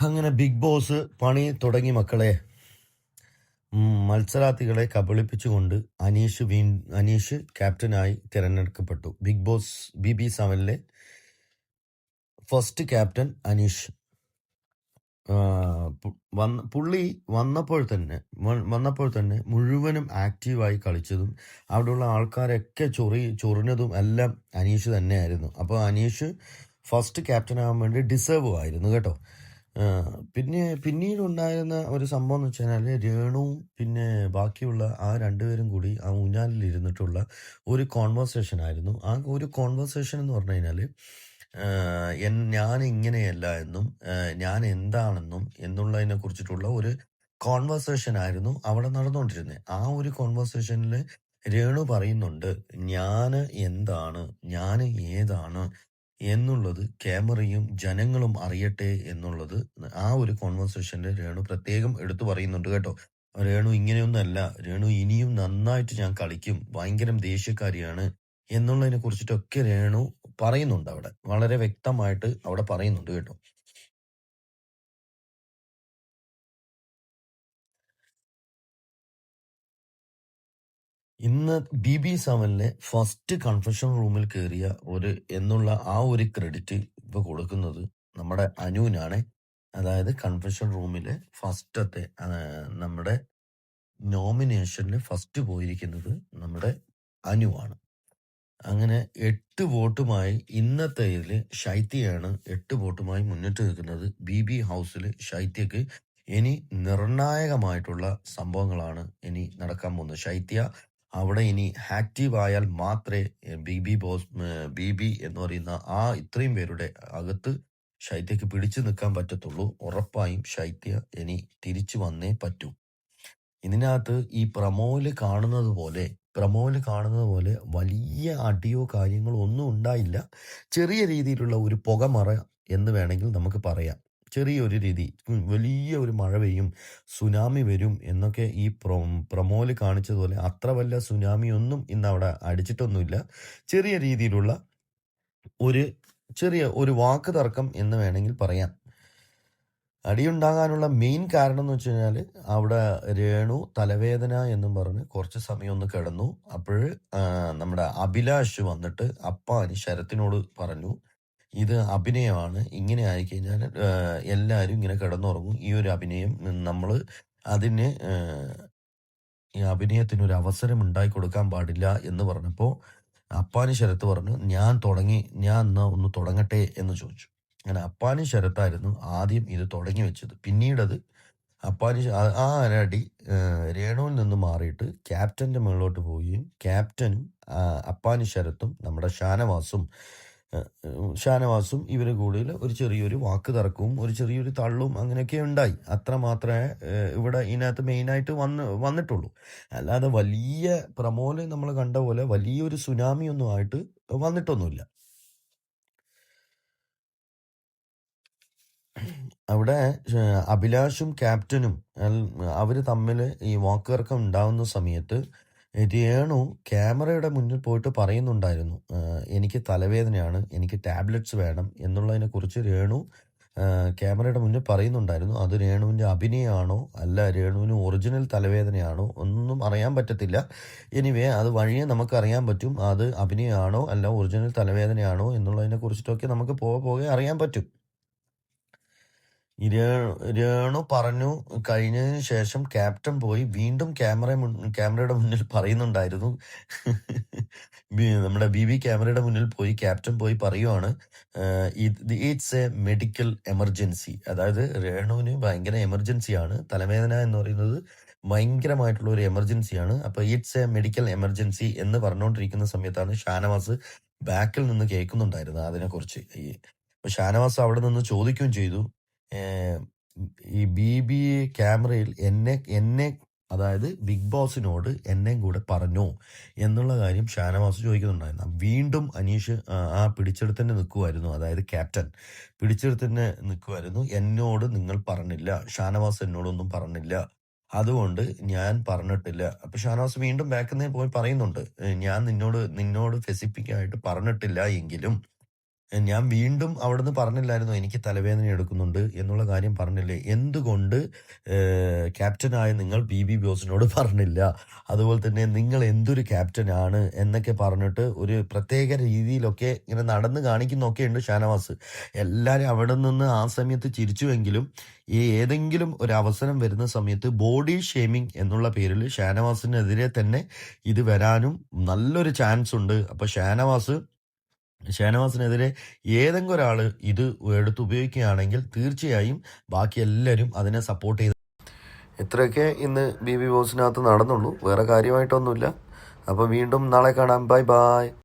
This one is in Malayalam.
അങ്ങനെ ബിഗ് ബോസ് പണി തുടങ്ങി മക്കളെ. മത്സരാർത്ഥികളെ കബളിപ്പിച്ചുകൊണ്ട് അനീഷ് വീ അനീഷ് ക്യാപ്റ്റനായി തിരഞ്ഞെടുക്കപ്പെട്ടു. ബിഗ് ബോസ് ബി ബി സെവനിലെ ഫസ്റ്റ് ക്യാപ്റ്റൻ അനീഷ്. വന്ന- പുള്ളി വന്നപ്പോൾ തന്നെ വന്നപ്പോൾ തന്നെ മുഴുവനും ആക്റ്റീവായി കളിച്ചതും അവിടെയുള്ള ആൾക്കാരൊക്കെ ചൊറി ചൊറിഞ്ഞതും എല്ലാം അനീഷ് തന്നെയായിരുന്നു. അപ്പോൾ അനീഷ് ഫസ്റ്റ് ക്യാപ്റ്റൻ ആവാൻ വേണ്ടി ഡിസേർവ് ആയിരുന്നു കേട്ടോ. പിന്നെ പിന്നീട് ഉണ്ടായിരുന്ന ഒരു സംഭവം എന്ന് വെച്ചാൽ രേണുവും പിന്നെ ബാക്കിയുള്ള ആ രണ്ടുപേരും കൂടി ആ ഊഞ്ഞാലിൽ ഇരുന്നിട്ടുള്ള ഒരു കോൺവെർസേഷൻ ആയിരുന്നു. ആ ഒരു കോൺവെർസേഷൻ എന്ന് പറഞ്ഞു കഴിഞ്ഞാൽ ഞാൻ ഇങ്ങനെയല്ല എന്നും ഞാൻ എന്താണെന്നും എന്നുള്ളതിനെ കുറിച്ചിട്ടുള്ള ഒരു കോൺവെർസേഷൻ ആയിരുന്നു അവിടെ നടന്നുകൊണ്ടിരുന്നത് ആ ഒരു കോൺവെർസേഷനിൽ രേണു പറയുന്നുണ്ട് ഞാൻ എന്താണ്? ഞാൻ ഏതാണ്? എന്നുള്ളത് ക്യാമറയും ജനങ്ങളും അറിയട്ടെ എന്നുള്ളത് ആ ഒരു കോൺവെർസേഷനിൽ രേണു പ്രത്യേകം എടുത്തു പറയുന്നുണ്ട് കേട്ടോ. രേണു ഇങ്ങനെയൊന്നല്ല രേണു ഇനിയും നന്നായിട്ട് ഞാൻ കളിക്കും. ഭയങ്കരം ദേഷ്യക്കാരിയാണ് എന്നുള്ളതിനെ കുറിച്ചിട്ടൊക്കെ രേണു പറയുന്നുണ്ട് അവിടെ. വളരെ വ്യക്തമായിട്ട് അവിടെ പറയുന്നുണ്ട് കേട്ടോ. ഇന്ന് ബി ബി സെവനിലെ ഫസ്റ്റ് കൺഫെഷൻ റൂമിൽ കയറിയ ഒരു എന്നുള്ള ആ ഒരു ക്രെഡിറ്റ് ഇപ്പൊ കൊടുക്കുന്നത് നമ്മുടെ അനുവിനാണ് അതായത് കൺഫെഷൻ റൂമിലെ ഫസ്റ്റത്തെ നമ്മുടെ നോമിനേഷനിൽ ഫസ്റ്റ് പോയിരിക്കുന്നത് നമ്മുടെ അനുവാണ് അങ്ങനെ എട്ട് വോട്ടുമായി ഇന്നത്തെ ഇതിൽ ശൈത്യയാണ് എട്ട് വോട്ടുമായി മുന്നിട്ട് നിൽക്കുന്നത് ബി ബി ഹൗസിൽ ശൈത്യക്ക്. ഇനി നിർണായകമായിട്ടുള്ള സംഭവങ്ങളാണ് ഇനി നടക്കാൻ പോകുന്നത്. ശൈത്യ അവിടെ ഇനി ആക്റ്റീവ് ആയാൽ മാത്രമേ B B Boss B B എന്ന് പറയുന്ന ആ ഇത്രയും പേരുടെ അകത്ത് ശൈത്യക്ക് പിടിച്ചു നിൽക്കാൻ പറ്റത്തുള്ളൂ. ഉറപ്പായും ശൈത്യ ഇനി തിരിച്ചു വന്നേ പറ്റൂ. ഇതിനകത്ത് ഈ പ്രമോയിൽ കാണുന്നത് പോലെ പ്രമോയിൽ കാണുന്നത് പോലെ വലിയ അടിയോ കാര്യങ്ങളോ ഒന്നും ഉണ്ടായില്ല. ചെറിയ രീതിയിലുള്ള ഒരു പുകമറ എന്ന് വേണമെങ്കിൽ നമുക്ക് പറയാം. ചെറിയൊരു രീതി വലിയ ഒരു മഴ പെയ്യും സുനാമി വരും എന്നൊക്കെ ഈ പ്രൊ പ്രൊമോയിൽ കാണിച്ചതുപോലെ അത്ര വല്ല സുനാമി ഒന്നും ഇന്ന് അവിടെ അടിച്ചിട്ടൊന്നുമില്ല. ചെറിയ രീതിയിലുള്ള ഒരു ചെറിയ ഒരു വാക്ക് തർക്കം എന്ന് വേണമെങ്കിൽ പറയാം. അടിയുണ്ടാകാനുള്ള മെയിൻ കാരണം എന്ന് വെച്ച് കഴിഞ്ഞാൽ അവിടെ രേണു തലവേദന എന്നും പറഞ്ഞ് കുറച്ച് സമയം ഒന്ന് കിടന്നു. അപ്പോൾ നമ്മുടെ അഭിലാഷ് വന്നിട്ട് അപ്പാനി ശരത്തിനോട് പറഞ്ഞു ഇത് അഭിനയമാണ്. ഇങ്ങനെ ആയിക്കഴിഞ്ഞാൽ എല്ലാവരും ഇങ്ങനെ കിടന്നുറങ്ങും. ഈ ഒരു അഭിനയം നമ്മൾ അതിന് ഈ അഭിനയത്തിന് ഒരു അവസരം ഉണ്ടായി കൊടുക്കാൻ പാടില്ല എന്ന് പറഞ്ഞപ്പോൾ അപ്പാനി ശരത്ത് പറഞ്ഞു ഞാൻ തുടങ്ങി ഞാൻ എന്നാ ഒന്ന് തുടങ്ങട്ടെ എന്ന് ചോദിച്ചു. അങ്ങനെ അപ്പാനി ശരത്തായിരുന്നു ആദ്യം ഇത് തുടങ്ങി വെച്ചത്. പിന്നീടത് അപ്പാനി ആ ആ രേണുവിൽ നിന്ന് മാറിയിട്ട് ക്യാപ്റ്റന്റെ മുകളിലോട്ട് പോവുകയും ക്യാപ്റ്റനും അപ്പാനി ശരത്തും നമ്മുടെ ഷാനവാസും ഷാനവാസും ഇവരുടെ കൂടുതൽ ഒരു ചെറിയൊരു വാക്ക് തർക്കവും ഒരു ചെറിയൊരു തള്ളും അങ്ങനെയൊക്കെ ഉണ്ടായി. അത്ര മാത്രമേ ഇവിടെ ഇതിനകത്ത് മെയിനായിട്ട് വന്ന് വന്നിട്ടുള്ളൂ. അല്ലാതെ വലിയ പ്രമോൽ നമ്മൾ കണ്ട പോലെ വലിയൊരു സുനാമി ഒന്നും ആയിട്ട് വന്നിട്ടൊന്നുമില്ല. അവിടെ അഭിലാഷും ക്യാപ്റ്റനും അവർ തമ്മിൽ ഈ വാക്കുതർക്കം ഉണ്ടാവുന്ന സമയത്ത് രേണു ക്യാമറയുടെ മുന്നിൽ പോയിട്ട് പറയുന്നുണ്ടായിരുന്നു എനിക്ക് തലവേദനയാണ് എനിക്ക് ടാബ്ലറ്റ്സ് വേണം എന്നുള്ളതിനെ കുറിച്ച് രേണു ക്യാമറയുടെ മുന്നിൽ പറയുന്നുണ്ടായിരുന്നു. അത് രേണുവിന്റെ അഭിനയമാണോ അല്ല രേണുവിന് ഒറിജിനൽ തലവേദനയാണോ? ഒന്നും അറിയാൻ പറ്റത്തില്ല. എനിവേ അത് വഴിയെ നമുക്ക് അറിയാൻ പറ്റും. അത് അഭിനയമാണോ അല്ല ഒറിജിനൽ തലവേദനയാണോ? എന്നുള്ളതിനെ കുറിച്ചിട്ടൊക്കെ നമുക്ക് പോകെ പോകെ അറിയാൻ പറ്റും. രേണു പറഞ്ഞു കഴിഞ്ഞതിന് ശേഷം ക്യാപ്റ്റൻ പോയി. വീണ്ടും ക്യാമറ ക്യാമറയുടെ മുന്നിൽ പറയുന്നുണ്ടായിരുന്നു. നമ്മുടെ ബി ബി ക്യാമറയുടെ മുന്നിൽ പോയി ക്യാപ്റ്റൻ പോയി പറയുവാണ് ഇറ്റ്സ് എ മെഡിക്കൽ എമർജൻസി. അതായത് രേണുവിന് ഭയങ്കര എമർജൻസിയാണ്. തലവേദന എന്ന് പറയുന്നത് ഭയങ്കരമായിട്ടുള്ള ഒരു എമർജൻസിയാണ്. അപ്പൊ ഇറ്റ്സ് എ മെഡിക്കൽ എമർജൻസി എന്ന് പറഞ്ഞുകൊണ്ടിരിക്കുന്ന സമയത്താണ് ഷാനവാസ് ബാക്കിൽ നിന്ന് കേൾക്കുന്നുണ്ടായിരുന്നത് അതിനെക്കുറിച്ച്. ഷാനവാസ് അവിടെ നിന്ന് ചോദിക്കുകയും ചെയ്തു. ഈ ബി ബി ക്യാമറയിൽ എന്നെ എന്നെ അതായത് ബിഗ് ബോസിനോട് എന്നെയും കൂടെ പറഞ്ഞു എന്നുള്ള കാര്യം ഷാനവാസ് ചോദിക്കുന്നുണ്ടായിരുന്നു. വീണ്ടും അനീഷ് ആ പിടിച്ചെടുത്തന്നെ നിൽക്കുമായിരുന്നു അതായത് ക്യാപ്റ്റൻ പിടിച്ചെടുത്തന്നെ നിൽക്കുമായിരുന്നു എന്നോട് നിങ്ങൾ പറഞ്ഞില്ല. ഷാനവാസ് എന്നോടൊന്നും പറഞ്ഞില്ല. അതുകൊണ്ട് ഞാൻ പറഞ്ഞിട്ടില്ല. അപ്പൊ ഷാനവാസ് വീണ്ടും ബാക്കിൽ നിന്ന് പോയി പറയുന്നുണ്ട്. ഞാൻ നിന്നോട് നിന്നോട് ഫെസിപ്പിക്കായിട്ട് പറഞ്ഞിട്ടില്ല എങ്കിലും ഞാൻ വീണ്ടും അവിടുന്ന് പറഞ്ഞില്ലായിരുന്നു എനിക്ക് തലവേദന എടുക്കുന്നുണ്ട് എന്നുള്ള കാര്യം പറഞ്ഞില്ലേ. എന്തുകൊണ്ട് ക്യാപ്റ്റനായ നിങ്ങൾ ബി ബി ബോസിനോട് പറഞ്ഞില്ല? അതുപോലെ തന്നെ നിങ്ങൾ എന്തൊരു ക്യാപ്റ്റനാണ് എന്നൊക്കെ പറഞ്ഞിട്ട് ഒരു പ്രത്യേക രീതിയിലൊക്കെ ഇങ്ങനെ നടന്ന് കാണിക്കുന്നൊക്കെ ഉണ്ട് ഷാനവാസ്. എല്ലാവരും അവിടെ നിന്ന് ആ സമയത്ത് ചിരിച്ചുവെങ്കിലും ഈ ഏതെങ്കിലും ഒരു അവസരം വരുന്ന സമയത്ത് ബോഡി ഷേമിംഗ് എന്നുള്ള പേരിൽ ഷാനവാസിനെതിരെ തന്നെ ഇത് വരാനും നല്ലൊരു ചാൻസ് ഉണ്ട് അപ്പോൾ ഷാനവാസ് ഷാനവാസിനെതിരെ ഏതെങ്കിലും ഒരാൾ ഇത് എടുത്ത് ഉപയോഗിക്കുകയാണെങ്കിൽ തീർച്ചയായും ബാക്കി എല്ലാവരും അതിനെ സപ്പോർട്ട് ചെയ്ത് ഇത്രയൊക്കെ ഇന്ന് ബി ബി ബോസിനകത്ത് നടന്നുള്ളൂ. വേറെ കാര്യമായിട്ടൊന്നുമില്ല. അപ്പോൾ വീണ്ടും നാളെ കാണാം. Bye bye.